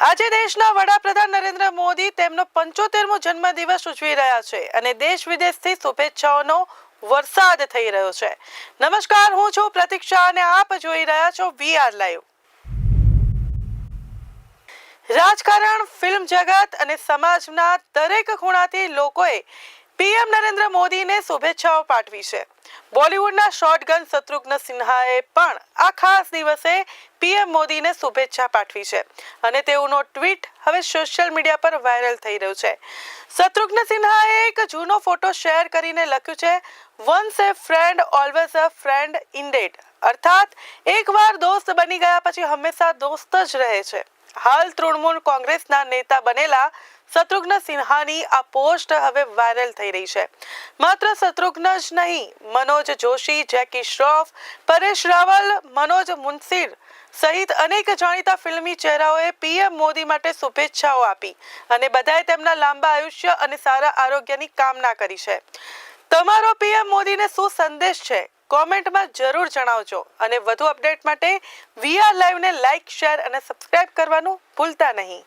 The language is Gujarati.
આજે દેશના વડાપ્રધાન નરેન્દ્ર મોદી તેમનો પંચોતેરમો જન્મદિવસ ઉજવી રહ્યા છે અને દેશ વિદેશથી શુભેચ્છાઓનો વરસાદ થઈ રહ્યો છે. નમસ્કાર, હું છું પ્રતીક્ષા અને આપ જોઈ રહ્યા છો વીઆર લાઈવ. રાજકારણ, ફિલ્મ જગત અને સમાજના દરેક ખૂણાથી લોકોએ પીએમ નરેન્દ્ર મોદીને શુભેચ્છાઓ પાઠવી છે. બોલિવૂડના શોર્ટગન શત્રુઘ્ન સિન્હાએ પણ આ ખાસ દિવસે પીએમ મોદીને શુભેચ્છા પાઠવી છે અને તેઓનો ટ્વીટ હવે સોશિયલ મીડિયા પર વાયરલ થઈ રહ્યું છે. શત્રુઘ્ન સિન્હાએ એક જૂનો ફોટો શેર કરીને લખ્યું છે once a friend always a friend indeed અર્થાત એકવાર દોસ્ત બની ગયા પછી હંમેશા દોસ્ત જ રહે છે. હાલ તૃણમૂલ કોંગ્રેસના નેતા બનેલા શત્રુઘ્ન સિન્હાની આ પોસ્ટ હવે વાયરલ થઈ રહી છે. માત્ર શત્રુઘ્ન જ નહીં, મનોજ જોશી, જેકી શ્રોફ, પરેશ રાવલ, મનોજ મુનસીર સહિત અનેક જાણીતા ફિલ્મી ચહેરાઓએ પીએમ મોદી માટે શુભેચ્છાઓ આપી અને બધાએ તેમના લાંબા આયુષ્ય અને સારા આરોગ્યની કામના કરી છે. તમારો પીએમ મોદીને શું સંદેશ છે? કોમેન્ટમાં જરૂર જણાવજો અને વધુ અપડેટ માટે વીઆર લાઈવને લાઈક, શેર અને સબસ્ક્રાઇબ કરવાનું ભૂલતા નહીં.